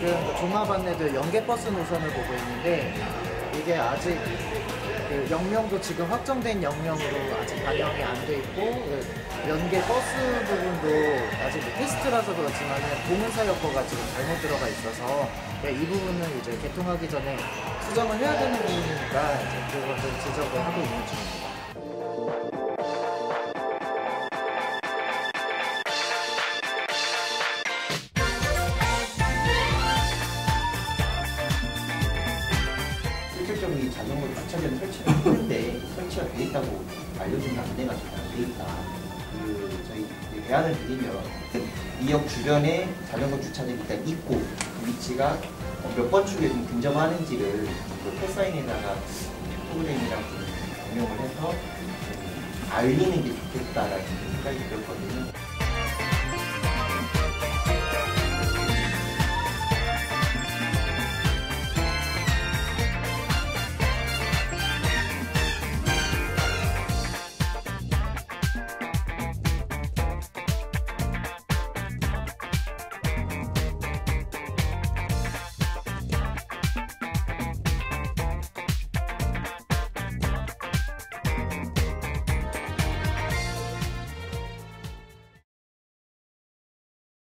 지금 종합 안내도 연계버스 노선을 보고 있는데 이게 아직 그 영명도 지금 확정된 영명으로 아직 반영이 안 돼 있고 그 연계 버스 부분도 아직 뭐 테스트라서 그렇지만 공은사 여거가 지금 잘못 들어가 있어서 네, 이 부분은 이제 개통하기 전에 수정을 해야 되는 부분이니까 이제 그것을 지적을 하고 있는 중입니다. 실질적으로 이 자전거 주차장 설치를 했는데 설치가 돼 있다고 알려준 게 안돼가지고 안돼 있다. 그 저희 대안을 드리면 이역 주변에 자전거 주차장이 일단 있고 그 위치가 어, 몇번 축에 좀 근접하는지를 그 패사인에다가 프로그램이랑 좀 적용을 해서 좀 알리는 게 좋겠다라는 생각이 들었거든요.